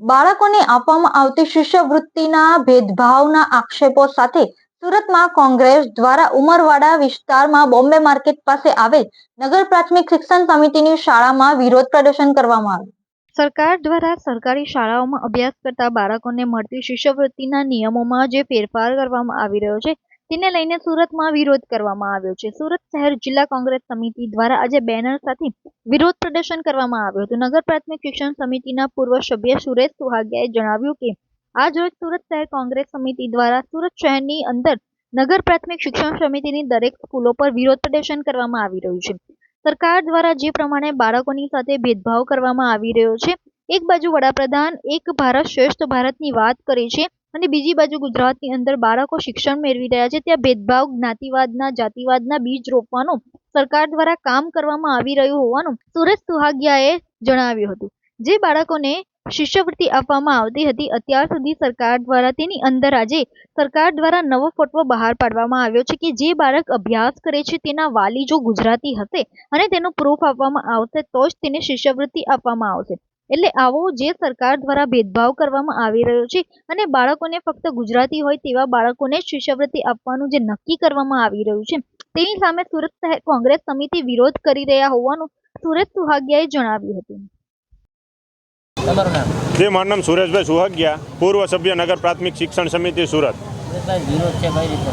બાળકોને આપવામાં આવતી શિષ્યવૃત્તિના ભેદભાવના આક્ષેપો સાથે સુરતમાં કોંગ્રેસ દ્વારા ઉમરવાડા વિસ્તારમાં બોમ્બે માર્કેટ પાસે આવેલ નગર પ્રાથમિક શિક્ષણ સમિતિની શાળામાં વિરોધ પ્રદર્શન કરવામાં આવ્યું. સરકાર દ્વારા સરકારી શાળાઓમાં અભ્યાસ કરતા બાળકોને મળતી શિષ્યવૃત્તિના નિયમોમાં જે ફેરફાર કરવામાં આવી રહ્યો છે તેને લઈને સુરતમાં વિરોધ કરવામાં આવ્યો છે. સુરત શહેર જિલ્લા કોંગ્રેસ સમિતિ દ્વારા આજે બેનર સાથે વિરોધ પ્રદર્શન કરવામાં આવ્યું હતું. નગર પ્રાથમિક શિક્ષણ સમિતિના પૂર્વ સભ્ય સુરેશ સુહાગિયાએ જણાવ્યું કે, આજ રોજ સુરત શહેર કોંગ્રેસ સમિતિ દ્વારા સુરત શહેરની અંદર નગર પ્રાથમિક શિક્ષણ સમિતિની દરેક સ્કૂલો પર વિરોધ પ્રદર્શન કરવામાં આવી રહ્યું છે. સરકાર દ્વારા જે પ્રમાણે બાળકોની સાથે ભેદભાવ કરવામાં આવી રહ્યો છે, એક બાજુ વડાપ્રધાન, એક ભારત શ્રેષ્ઠ ભારતની વાત કરે છે અને બીજી બાજુ ગુજરાતની અંદર બાળકો શિક્ષણ મેળવી રહ્યા છે. ત્યાં ભેદભાવ, જ્ઞાતિવાદના, જાતિવાદના બીજ રોપવાનું સરકાર દ્વારા કામ કરવામાં આવી રહ્યું હોવાનું સુરેશ સુહાગિયાએ જણાવ્યું હતું. જે બાળકોને શિષ્યવૃત્તિ આપવામાં આવતી હતી, અત્યાર સુધી સરકાર દ્વારા તેની અંદર આજે સરકાર દ્વારા નવો ફોટવો બહાર પાડવામાં આવ્યો છે કે જે બાળક અભ્યાસ કરે છે તેના વાલી જો ગુજરાતી હશે અને તેનું પ્રૂફ આપવામાં આવશે તો જ તેને શિષ્યવૃત્તિ આપવામાં આવશે. એટલે આવો જે સરકાર દ્વારા ભેદભાવ કરવામાં આવી રહ્યો છે અને બાળકોને ફક્ત ગુજરાતી હોય તેવા બાળકોને જ શિષ્યવૃત્તિ આપવાનું જે નક્કી કરવામાં આવી રહ્યું છે તેની સામે સુરત શહેર કોંગ્રેસ સમિતિ વિરોધ કરી રહ્યા હોવાનું સુરેશ સુહાગિયાએ જણાવ્યું હતું. તમારું જે મારું નામ સુરેશભાઈ સુહાગિયા પૂર્વ સભ્ય નગર પ્રાથમિક શિક્ષણ સમિતિ સુરત.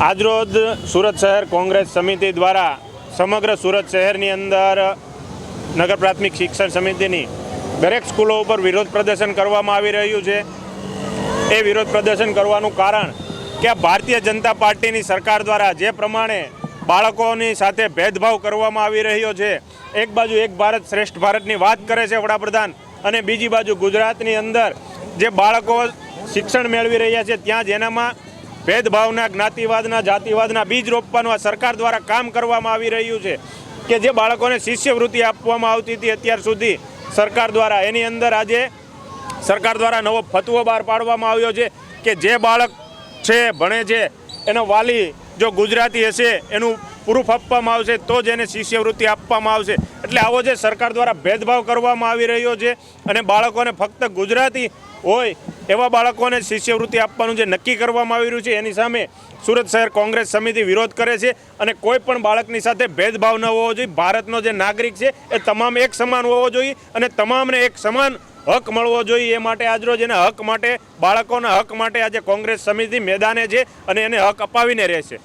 આજરોજ સુરત શહેર કોંગ્રેસ સમિતિ દ્વારા સમગ્ર સુરત શહેરની અંદર નગર પ્રાથમિક શિક્ષણ સમિતિની દરેક સ્કૂલો ઉપર વિરોધ પ્રદર્શન કરવામાં આવી રહ્યું છે. એ વિરોધ પ્રદર્શન કરવાનું કારણ કે ભારતીય જનતા પાર્ટીની સરકાર દ્વારા જે પ્રમાણે બાળકોની સાથે ભેદભાવ કરવામાં આવી રહ્યો છે, એક બાજુ એક ભારત શ્રેષ્ઠ ભારતની વાત કરે છે વડાપ્રધાન અને બીજી બાજુ ગુજરાતની અંદર જે બાળકો શિક્ષણ મેળવી રહ્યા છે, ત્યાં જેનામાં ભેદભાવના, જ્ઞાતિવાદના, જાતિવાદના બીજ રોપવાનું આ સરકાર દ્વારા કામ કરવામાં આવી રહ્યું છે કે જે બાળકોને શિષ્યવૃત્તિ આપવામાં આવતી હતી અત્યાર સુધી. સરકાર દ્વારા એની અંદર આજે સરકાર દ્વારા નવો ફતવો બહાર પાડવામાં આવ્યો છે કે જે બાળક છે, ભણે છે, એનો વાલી જો ગુજરાતી હશે, એનું પ્રૂફ આપવામાં આવશે, તો જ એને શિષ્યવૃત્તિ આપવામાં આવશે. એટલે આવો જે સરકાર દ્વારા ભેદભાવ કરવામાં આવી રહ્યો છે અને બાળકોને ફક્ત ગુજરાતી હોય એવા બાળકોને શિષ્યવૃત્તિ આપવાનું જે નક્કી કરવામાં આવી રહ્યું છે, એની સામે સુરત શહેર કોંગ્રેસ સમિતિ વિરોધ કરે છે અને કોઈ પણ બાળકની સાથે ભેદભાવ ન હોવો જોઈએ. ભારતનો જે નાગરિક છે, એ તમામ એક સમાન હોવો જોઈએ અને તમામને એક સમાન હક મળવો જોઈએ. એ માટે આજરોજ એના હક માટે, બાળકોના હક માટે આજે કોંગ્રેસ સમિતિ મેદાને છે અને એને હક અપાવીને રહેશે